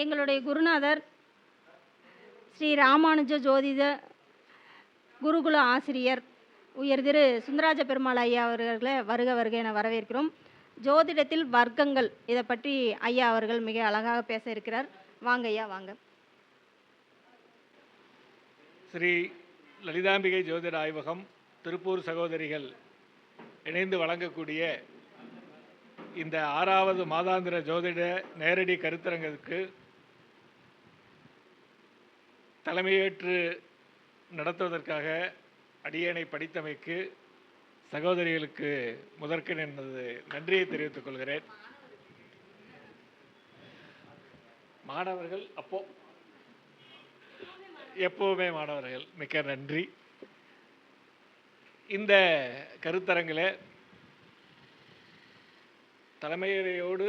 எங்களுடைய குருநாதர் ஸ்ரீ ராமானுஜ ஜோதிட குருகுல ஆசிரியர் உயர் திரு சுந்தராஜ பெருமாள் ஐயா அவர்களை வருக வருக என வரவேற்கிறோம். ஜோதிடத்தில் வர்க்கங்கள் இதை பற்றி ஐயா அவர்கள் மிக அழகாக பேச இருக்கிறார். வாங்க ஐயா வாங்க. ஸ்ரீ லலிதாம்பிகை ஜோதிட ஆய்வகம் திருப்பூர் சகோதரிகள் இணைந்து வழங்கக்கூடிய இந்த ஆறாவது மாதாந்திர ஜோதிட நேரடி கருத்தரங்கத்துக்கு தலைமையேற்று நடத்துவதற்காக அடியேனை படித்தமைக்கு சகோதரிகளுக்கு முதற்கன் எனது நன்றியை தெரிவித்துக் கொள்கிறேன். மாணவர்கள் அப்போ எப்போவுமே மாணவர்கள் மிக்க நன்றி. இந்த கருத்தரங்கில் தலைமையோடு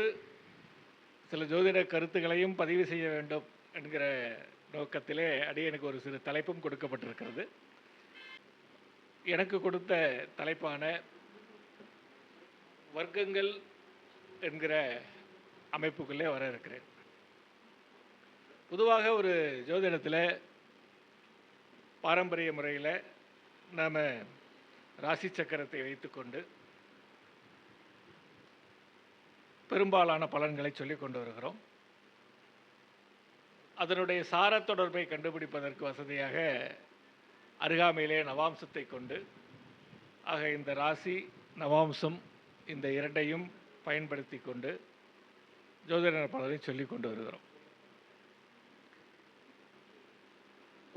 சில ஜோதிட கருத்துக்களையும் பதிவு செய்ய வேண்டும் என்கிற நோக்கத்திலே அடியனுக்கு ஒரு சிறு தலைப்பும் கொடுக்கப்பட்டிருக்கிறது. எனக்கு கொடுத்த தலைப்பான வர்க்கங்கள் என்கிற அமைப்புக்குள்ளே வர இருக்கிறேன். பொதுவாக ஒரு ஜோதிடத்தில் பாரம்பரிய முறையில் நாம் ராசி சக்கரத்தை வைத்துக்கொண்டு பெரும்பாலான பலன்களை சொல்லி கொண்டு வருகிறோம். அதனுடைய சார தொடர்பை கண்டுபிடிப்பதற்கு வசதியாக அருகாமையிலே நவாம்சத்தை கொண்டு ஆக இந்த ராசி நவாம்சம் இந்த இரண்டையும் பயன்படுத்தி கொண்டு ஜோதிட பலரை சொல்லி கொண்டு வருகிறோம்.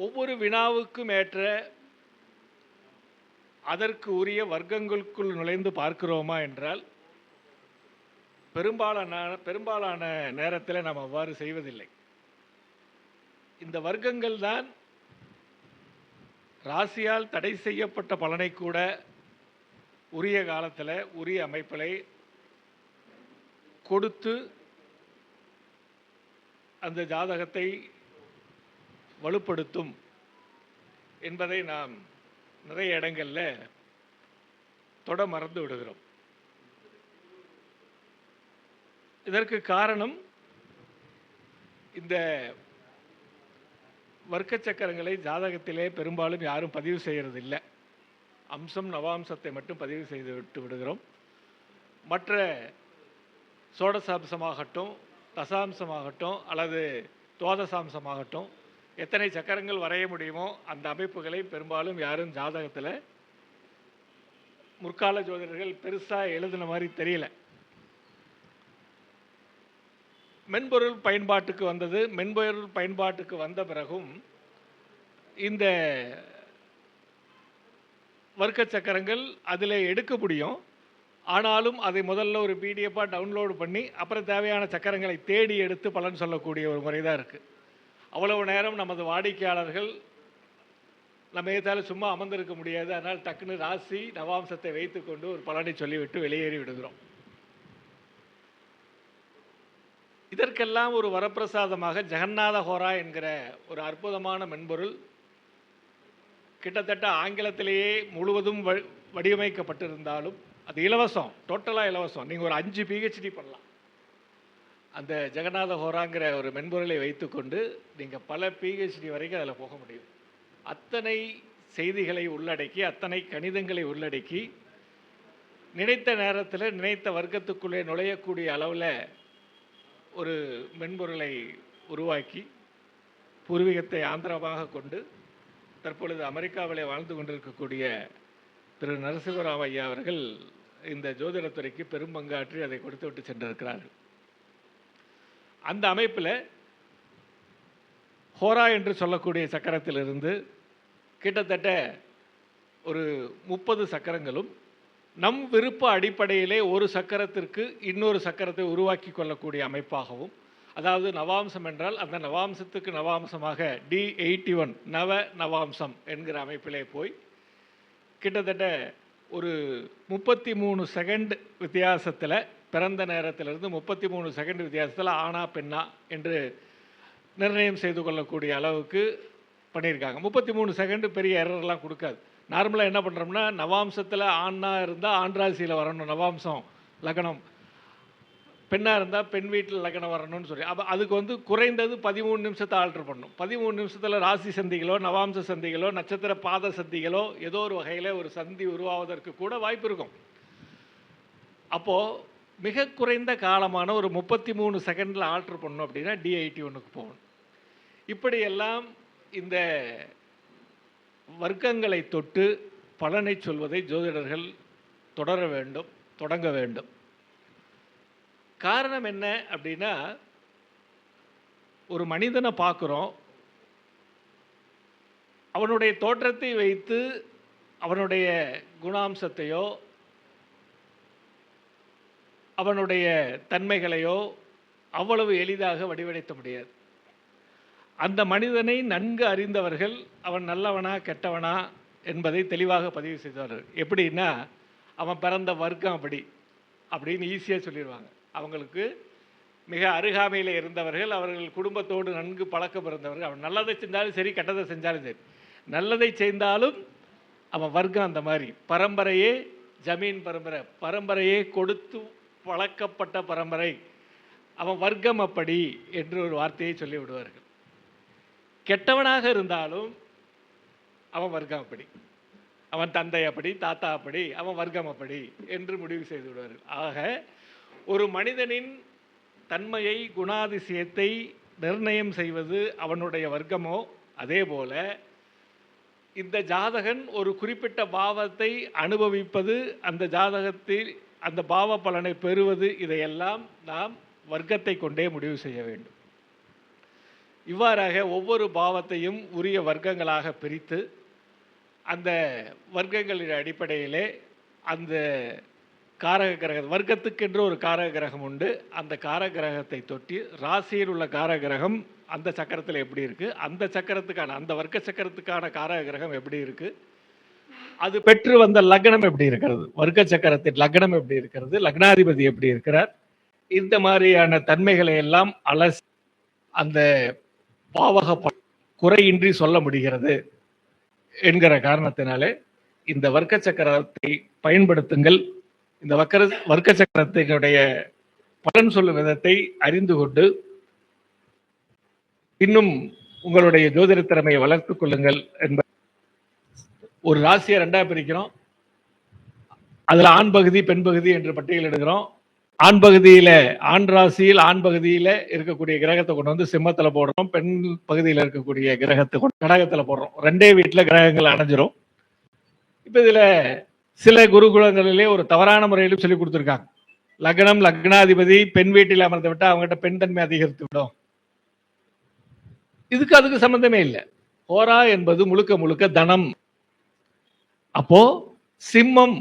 ஒவ்வொரு வினாவுக்கும் ஏற்ற அதற்கு உரிய வர்க்கங்களுக்குள் நுழைந்து பார்க்கிறோமா என்றால் பெரும்பாலான பெரும்பாலான நேரத்தில் நாம் அவ்வாறு செய்வதில்லை. இந்த வர்க்கங்கள் தான் ராசியால் தடை செய்யப்பட்ட பலனை கூட உரிய காலத்தில் உரிய அமைப்பிலை கொடுத்து அந்த ஜாதகத்தை வலுப்படுத்தும் என்பதை நாம் நிறைய இடங்களில் தொட மறந்து விடுகிறோம். இதற்கு காரணம் இந்த வர்க்க சக்கரங்களை ஜாதகத்திலே பெரும்பாலும் யாரும் பதிவு செய்கிறது இல்லை அம்சம் நவாம்சத்தை மட்டும் பதிவு செய்து விட்டு விடுகிறோம். மற்ற சோடசாம்சமாகட்டும் தசாம்சமாகட்டும் அல்லது துவாதசாம்சமாகட்டும் எத்தனை சக்கரங்கள் வரைய முடியுமோ அந்த அமைப்புகளை பெரும்பாலும் யாரும் ஜாதகத்தில் முற்கால ஜோதிடர்கள் பெருசாக எழுதின மாதிரி தெரியல. மென்பொருள் பயன்பாட்டுக்கு வந்தது. மென்பொருள் பயன்பாட்டுக்கு வந்த பிறகும் இந்த வர்க்க சக்கரங்கள் அதில் எடுக்க முடியும். ஆனாலும் அதை முதல்ல ஒரு பிடிஎஃபாக டவுன்லோடு பண்ணி அப்புறம் தேவையான சக்கரங்களை தேடி எடுத்து பலன் சொல்லக்கூடிய ஒரு முறை தான் இருக்குது அவ்வளவு நேரம் நமது வாடிக்கையாளர்கள் நம்ம ஏதால சும்மா அமர்ந்திருக்க முடியாது. அதனால் டக்குன்னு ராசி நவாம்சத்தை வைத்துக்கொண்டு ஒரு பலனை சொல்லிவிட்டு வெளியேறி விடுகிறோம். இதற்கெல்லாம் ஒரு வரப்பிரசாதமாக ஜெகநாத ஹோரா என்கிற ஒரு அற்புதமான மென்பொருள் கிட்டத்தட்ட ஆங்கிலத்திலேயே முழுவதும் வ வடிவமைக்கப்பட்டிருந்தாலும் அது இலவசம் டோட்டலாக இலவசம். நீங்கள் ஒரு அஞ்சு பிஹெச்டி பண்ணலாம். அந்த ஜெகநாத ஹோராங்கிற ஒரு மென்பொருளை வைத்துக்கொண்டு நீங்கள் பல பிஹெச்டி வரைக்கும் அதில் போக முடியும். அத்தனை செய்திகளை உள்ளடக்கி அத்தனை கணிதங்களை உள்ளடக்கி நினைத்த நேரத்தில் நினைத்த வர்க்கத்துக்குள்ளே நுழையக்கூடிய அளவில் ஒரு மென்பொருளை உருவாக்கி பூர்வீகத்தை ஆந்திரமாக கொண்டு தற்பொழுது அமெரிக்காவிலே வாழ்ந்து கொண்டிருக்கக்கூடிய திரு நரசிம்மராவ் ஐயா அவர்கள் இந்த ஜோதிடத்துறைக்கு பெரும் பங்காற்றி அதை கொடுத்து விட்டு சென்றிருக்கிறார்கள். அந்த அமைப்பில் ஹோரா என்று சொல்லக்கூடிய சக்கரத்திலிருந்து கிட்டத்தட்ட ஒரு முப்பது சக்கரங்களும் நம் விருப்ப அடிப்படையிலே ஒரு சக்கரத்திற்கு இன்னொரு சக்கரத்தை உருவாக்கி கொள்ளக்கூடிய அமைப்பாகவும் அதாவது நவாம்சம் என்றால் அந்த நவாம்சத்துக்கு நவாம்சமாக டி எயிட்டி ஒன் நவ நவாம்சம் என்கிற அமைப்பிலே போய் கிட்டத்தட்ட ஒரு முப்பத்தி மூணு செகண்ட் வித்தியாசத்தில் பிறந்த நேரத்திலிருந்து முப்பத்தி மூணு செகண்ட் வித்தியாசத்தில் ஆனா பெண்ணா என்று நிர்ணயம் செய்து கொள்ளக்கூடிய அளவுக்கு பண்ணியிருக்காங்க. முப்பத்தி மூணு செகண்டு பெரிய எரர்லாம் கொடுக்காது. நார்மலாக என்ன பண்ணுறோம்னா நவாம்சத்தில் ஆண்ணா இருந்தால் ஆண்ராசியில் வரணும் நவாம்சம் லக்னம். பெண்ணாக இருந்தால் பெண் வீட்டில் லக்னம் வரணும்னு சொல்லி. அப்போ அதுக்கு வந்து குறைந்தது பதிமூணு நிமிஷத்தை ஆல்டர் பண்ணும் பதிமூணு நிமிஷத்தில் ராசி சந்திகளோ நவாம்ச சந்திகளோ நட்சத்திர பாத சந்திகளோ ஏதோ ஒரு வகையில் ஒரு சந்தி உருவாவதற்கு கூட வாய்ப்பு இருக்கும். அப்போது மிக குறைந்த காலமான ஒரு முப்பத்தி மூணு செகண்டில் ஆல்டர் பண்ணணும் அப்படின்னா டிஐடி ஒன்றுக்கு போகணும். இப்படியெல்லாம் இந்த வர்க்கங்களை தொட்டு பலனை சொல்வதை ஜோதிடர்கள் தொடர வேண்டும் தொடங்க வேண்டும். காரணம் என்ன அப்படின்னா ஒரு மனிதனை பார்க்குறோம். அவனுடைய தோற்றத்தை வைத்து அவனுடைய குணாம்சத்தையோ அவனுடைய தன்மைகளையோ அவ்வளவு எளிதாக வடிவடைத்த முடியாது. அந்த மனிதனை நன்கு அறிந்தவர்கள் அவன் நல்லவனா கெட்டவனா என்பதை தெளிவாக பதிவு செய்தார்கள். எப்படின்னா அவன் பிறந்த வர்க்கம் அப்படி அப்படின்னு ஈஸியாக சொல்லிடுவாங்க அவங்களுக்கு மிக அருகாமையில் இருந்தவர்கள் அவர்கள் குடும்பத்தோடு நன்கு பழக்கம் இருந்தவர்கள் அவன் நல்லதை செஞ்சாலும் சரி கெட்டதை செஞ்சாலும் சரி. நல்லதை செய்தாலும் அவன் வர்க்கம் அந்த மாதிரி. பரம்பரையே ஜமீன் பரம்பரை. பரம்பரையே கொடுத்து பழக்கப்பட்ட பரம்பரை. அவன் வர்க்கம் அப்படி என்று ஒரு வார்த்தையை சொல்லிவிடுவார்கள். கெட்டவனாக இருந்தாலும் அவன் வர்க்கம் அப்படி. அவன் தந்தை அப்படி தாத்தா அப்படி அவன் வர்க்கம் அப்படி என்று முடிவு செய்து விடுவார்கள். ஆக ஒரு மனிதனின் தன்மையை குணாதிசயத்தை நிர்ணயம் செய்வது அவனுடைய வர்க்கமோ அதே போல இந்த ஜாதகன் ஒரு குறிப்பிட்ட பாவத்தை அனுபவிப்பது அந்த ஜாதகத்தில் அந்த பாவ பலனை பெறுவது இதையெல்லாம் நாம் வர்க்கத்தை கொண்டே முடிவு செய்ய வேண்டும். இவ்வாறாக ஒவ்வொரு பாவத்தையும் உரிய வர்க்கங்களாக பிரித்து அந்த வர்க்கங்களின் அடிப்படையிலே அந்த காரக கிரகம் வர்க்கத்துக்கென்று ஒரு காரக கிரகம் உண்டு. அந்த காரக கிரகத்தை தொட்டி ராசியில் உள்ள காரக கிரகம் அந்த சக்கரத்தில் எப்படி இருக்குது அந்த சக்கரத்துக்கான அந்த வர்க்க சக்கரத்துக்கான காரக கிரகம் எப்படி இருக்குது அது பெற்று வந்த லக்னம் எப்படி இருக்கிறது? வர்க்க சக்கரத்தின் லக்னம் எப்படி இருக்கிறது? லக்னாதிபதி எப்படி இருக்கிறார்? இந்த மாதிரியான தன்மைகளை எல்லாம் அலசி அந்த பாவக குறையின்றி சொல்ல முடிகிறது என்கிற காரணத்தினாலே இந்த வர்க்க சக்கரத்தை பயன்படுத்துங்கள். இந்த வக்கர வர்க்க சக்கரத்தினுடைய பலன் சொல்லும் விதத்தை அறிந்து கொண்டு இன்னும் உங்களுடைய ஜோதிட திறமையை வளர்த்துக் கொள்ளுங்கள் என்ப ஒரு ராசியை ரெண்டா பிரிக்கிறோம். அதுல ஆண் பகுதி பெண் பகுதி என்று பட்டியல் எடுக்கிறோம் ஆண் பகுதியில ஆண் ராசியில் ஆண் பகுதியில இருக்கக்கூடிய கிரகத்தை கொண்டு வந்து சிம்மத்துல போடுறோம். பெண் பகுதியில இருக்கக்கூடிய கிரகத்தை கொண்டு கடகத்துல போடுறோம். ரெண்டே வீட்டுல கிரகங்கள் அணைஞ்சிரும். இப்ப இதுல சில குருகுலங்களிலே ஒரு தவறான முறையிலும் சொல்லி கொடுத்துருக்காங்க. லக்னம் லக்னாதிபதி பெண் வீட்டில் அமர்ந்து விட்டா அவங்ககிட்ட பெண் தன்மை அதிகரித்து விடும். இதுக்கு அதுக்கு சம்பந்தமே இல்லை. ஹோரா என்பது முழுக்க முழுக்க தனம். அப்போ சிம்மம்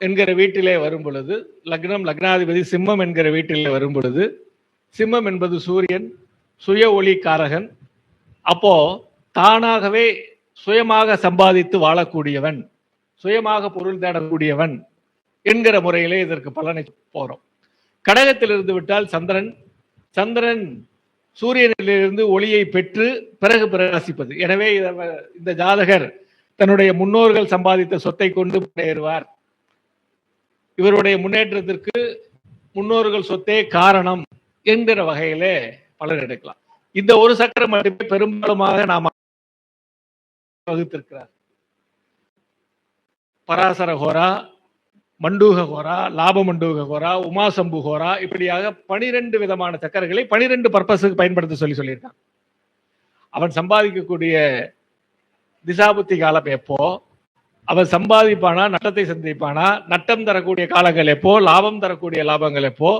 என்கிற வீட்டிலே வரும் பொழுது லக்னம் லக்னாதிபதி சிம்மம் என்கிற வீட்டிலே வரும் பொழுது சிம்மம் என்பது சூரியன் சுய ஒளி காரகன் அப்போ தானாகவே சுயமாக சம்பாதித்து வாழக்கூடியவன் சுயமாக பொருள் தேடக்கூடியவன் என்கிற முறையிலே இதற்கு பலனை போறோம். கடகத்தில் இருந்து விட்டால் சந்திரன் சந்திரன் சூரியனிலிருந்து ஒளியை பெற்று பிறகு பிரகாசிப்பது. எனவே இந்த ஜாதகர் தன்னுடைய முன்னோர்கள் சம்பாதித்த சொத்தை கொண்டு முன்னேறுவார். இவருடைய முன்னேற்றத்திற்கு முன்னோர்கள் சொத்தே காரணம் என்கிற வகையிலே பலர் எடுக்கலாம். இந்த ஒரு சக்கரம் மட்டுமே பெரும்பாலுமாக நாம் வகுத்திருக்கிறார் பராசர ஹோரா மண்டூக ஹோரா லாப மண்டூக ஹோரா உமாசம்பு ஹோரா இப்படியாக பனிரெண்டு விதமான சக்கரங்களை பனிரெண்டு பர்பஸுக்கு பயன்படுத்த சொல்லி சொல்லியிருக்கான் அவன் சம்பாதிக்கக்கூடிய திசாபுத்தி காலம் எப்போ? அவன் சம்பாதிப்பானா நட்டத்தை சந்திப்பானா நட்டம் தரக்கூடிய காலங்கள் எப்போ லாபம் தரக்கூடிய லாபங்கள் எப்போ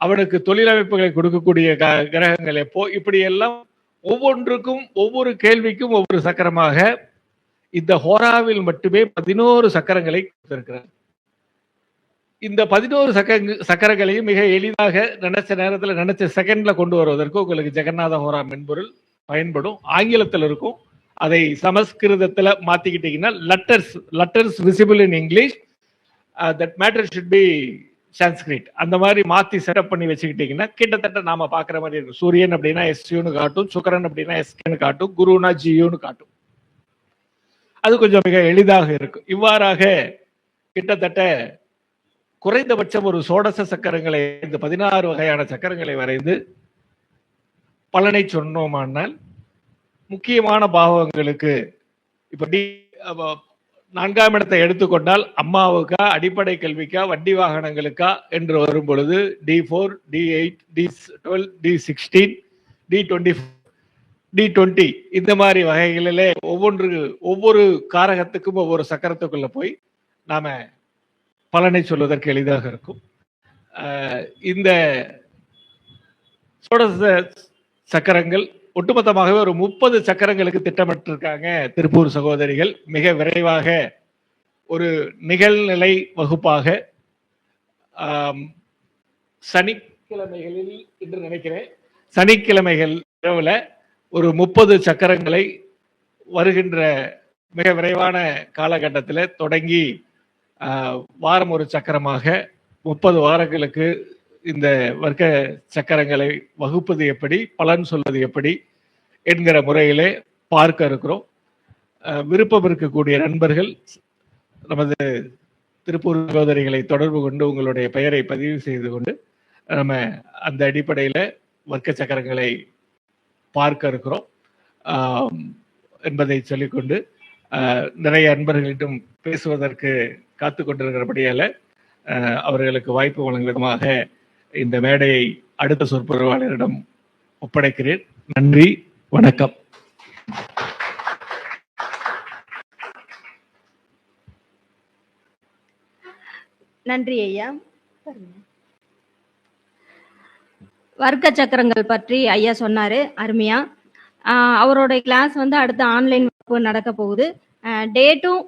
அவனுக்கு தொழிலமைப்புகளை கொடுக்கக்கூடிய க- கிரகங்கள் எப்போ இப்படி எல்லாம் ஒவ்வொன்றுக்கும் ஒவ்வொரு கேள்விக்கும் ஒவ்வொரு சக்கரமாக இந்த ஹோராவில் மட்டுமே பதினோரு சக்கரங்களை கொடுத்திருக்கிறார். இந்த பதினோரு சக்க சக்கரங்களையும் மிக எளிதாக நினைச்ச நேரத்தில் நினைச்ச செகண்ட்ல கொண்டு வருவதற்கு உங்களுக்கு ஜெகநாத ஹோரா மென்பொருள் பயன்படும் ஆங்கிலத்தில் இருக்கும் அதை சமஸ்கிருதத்தில் மாற்றிக்கிட்டீங்கன்னா letters letters visible in English that matter should be Sanskrit அந்த மாதிரி மாற்றி செட்டப் பண்ணி வச்சுக்கிட்டீங்கன்னா கிட்டத்தட்ட நாம பார்க்குற மாதிரி இருக்கும். சூரியன் அப்படின்னா எஸ்யூன்னு காட்டும் சுக்கரன் அப்படின்னா எஸ்கேன்னு காட்டும் குருனா ஜியூன்னு காட்டும். அது கொஞ்சம் மிக எளிதாக இருக்கும். இவ்வாறாக கிட்டத்தட்ட குறைந்தபட்சம் ஒரு சோடச சக்கரங்களை இந்த பதினாறு வகையான சக்கரங்களை வரைந்து பலனை சொன்னோமானால் முக்கியமான பாவங்களுக்கு இப்ப டி நான்காம் இடத்தை எடுத்துக்கொண்டால் அம்மாவுக்கா அடிப்படை கல்விக்கா வண்டி வாகனங்களுக்கா என்று வரும் பொழுது D four D eight D twelve D sixteen D twenty D twenty இந்த மாதிரி வகைகளிலே ஒவ்வொன்று ஒவ்வொரு காரகத்துக்கும் ஒவ்வொரு சக்கரத்துக்குள்ள போய் நாம பலனை சொல்வதற்கு எளிதாக இருக்கும். இந்த சோடச சக்கரங்கள் ஒட்டுமொத்தமாகவே ஒரு முப்பது சக்கரங்களுக்கு திட்டமிட்டிருக்காங்க திருப்பூர் சகோதரிகள். மிக விரைவாக ஒரு நிகழ்நிலை வகுப்பாக சனிக்கிழமைகளில் என்று நினைக்கிறேன். சனிக்கிழமைகள் இரவில் ஒரு முப்பது சக்கரங்களை வருகின்ற மிக விரைவான காலகட்டத்தில் தொடங்கி வாரம் ஒரு சக்கரமாக முப்பது வாரங்களுக்கு இந்த வர்க்க சக்கரங்களை வகுப்பது எப்படி பலன் சொல்வது எப்படி என்கிற முறையிலே பார்க்க இருக்கிறோம். விருப்பம் இருக்கக்கூடிய நண்பர்கள் நமது திருப்பூர் சகோதரிகளை தொடர்பு கொண்டு உங்களுடைய பெயரை பதிவு செய்து கொண்டு நம்ம அந்த அடிப்படையில் வர்க்க சக்கரங்களை பார்க்க இருக்கிறோம். என்பதை சொல்லிக்கொண்டு நிறைய அன்பர்களிடம் பேசுவதற்கு காத்து கொண்டிருக்கிறபடியால அவர்களுக்கு வாய்ப்பு வழங்கும் விதமாக இந்த மேடையை அடுத்த சொற்பொழிவாளரிடம் ஒப்படைக்கிறேன். நன்றி வணக்கம். நன்றி ஐயா. வர்க்க சக்கரங்கள் பற்றி ஐயா சொன்னாரு அருமையா. ஆஹ் அவரோட கிளாஸ் வந்து அடுத்து ஆன்லைன் வகுப்பு நடக்க போகுது டேட்டும்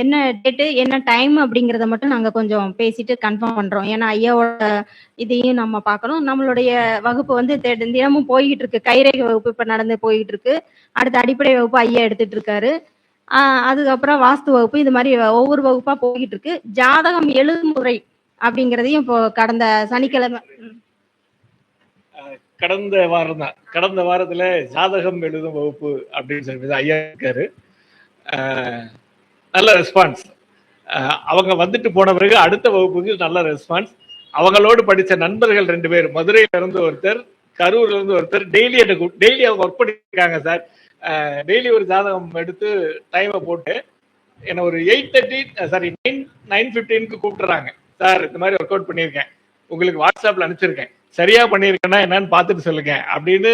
என்ன டேட்டு என்ன டைம் அப்படிங்கிறத மட்டும் நாங்கள் கொஞ்சம் பேசிட்டு கன்ஃபார்ம் பண்ணுறோம் ஏன்னா ஐயாவோட இதையும் நம்ம பார்க்கணும். நம்மளுடைய வகுப்பு வந்து தினமும் போய்கிட்டு இருக்கு. கைரேகை வகுப்பு இப்போ நடந்து போய்கிட்டு இருக்கு. அடுத்த அடிப்படை வகுப்பு ஐயா எடுத்துட்டு இருக்காரு. ஆஹ் அதுக்கப்புறம் வாஸ்து வகுப்பு இது மாதிரி ஒவ்வொரு வகுப்பா போய்கிட்டு இருக்கு. ஜாதகம் எழுதுமுறை அப்படிங்கிறதையும் இப்போ கடந்த சனிக்கிழமை கடந்த வாரம் தான் கடந்த வாரத்துல ஜாதகம் எழுதும் வகுப்பு அப்படின்னு சொல்லி ஐயா இருக்காரு. நல்ல ரெஸ்பான்ஸ் அவங்க வந்துட்டு போன பிறகு அடுத்த வகுப்புக்கு நல்ல ரெஸ்பான்ஸ் அவங்களோடு படித்த நண்பர்கள் ரெண்டு பேர் மதுரையில இருந்து ஒருத்தர் கரூர்ல இருந்து ஒருத்தர் டெய்லி எனக்கு டெய்லி அவங்க ஒர்க் பண்ணியிருக்காங்க சார். டெய்லி ஒரு ஜாதகம் எடுத்து டைமை போட்டு என்னை ஒரு eight thirty sorry nine nine ஃபிஃப்டீனுக்கு கூப்பிட்டுறாங்க. சார் இந்த மாதிரி ஒர்க் அவுட் பண்ணியிருக்கேன். உங்களுக்கு வாட்ஸ்அப்பில் அனுப்பிச்சிருக்கேன். சரியா பண்ணியிருக்கேன்னா என்னன்னு பார்த்துட்டு சொல்லுங்க அப்படின்னு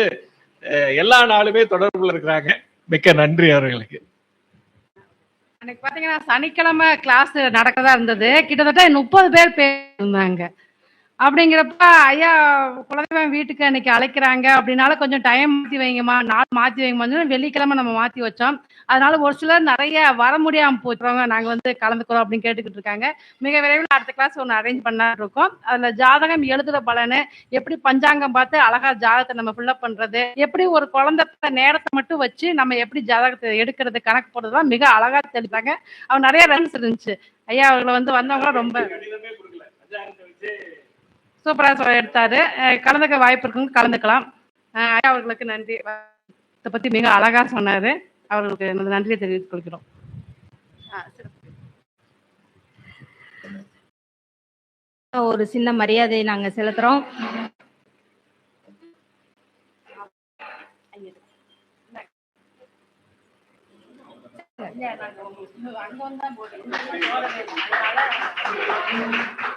எல்லா நாளுமே தொடர்பில் இருக்கிறாங்க. மிக்க நன்றி அவர்களுக்கு. அன்னைக்கு பாத்தீங்கன்னா சனிக்கிழமை கிளாஸ் நடக்கிறதா இருந்தது. கிட்டத்தட்ட முப்பது பேர் இருந்தாங்க. அப்படிங்கிறப்ப ஐயா குலதெய்வம் வீட்டுக்கு அன்னைக்கு அழைக்கிறாங்க. அப்படின்னால கொஞ்சம் டைம் மாற்றி வைங்கம்மா. நாள் மாற்றி வைங்கம்மா. வெள்ளிக்கிழமை நம்ம மாற்றி வச்சோம். அதனால ஒரு சிலர் நிறைய வர முடியாமல் போச்சுறவங்க நாங்கள் வந்து கலந்துக்கிறோம் அப்படின்னு கேட்டுக்கிட்டு இருக்காங்க. மிக விரைவில் அடுத்த கிளாஸ் ஒன்று அரேஞ்ச் பண்ணா இருக்கோம். அதில் ஜாதகம் எழுதுற பலனு எப்படி பஞ்சாங்கம் பார்த்து அழகா ஜாதகத்தை நம்ம ஃபில்லப் பண்றது எப்படி ஒரு குழந்தை நேரத்தை மட்டும் வச்சு நம்ம எப்படி ஜாதகத்தை எடுக்கிறது கணக்கு போடுறதுலாம் மிக அழகா தெளிப்பாங்க. அவன் நிறைய ரன்ஸ் இருந்துச்சு. ஐயா அவர்களை வந்து வந்தவங்க ரொம்ப சூப்பரா சொ- எடுத்தாரு. கலந்துக்க வாய்ப்பு இருக்குங்க கலந்துக்கலாம் ஐயா அவர்களுக்கு நன்றி. இதை பத்தி மிக அழகா சொன்னாரு. அவர்களுக்கு எனது நன்றியை தெரிவித்துக் கொள்கிறோம். ஒரு சின்ன மரியாதையை நாங்க செலுத்துறோம். அங்க.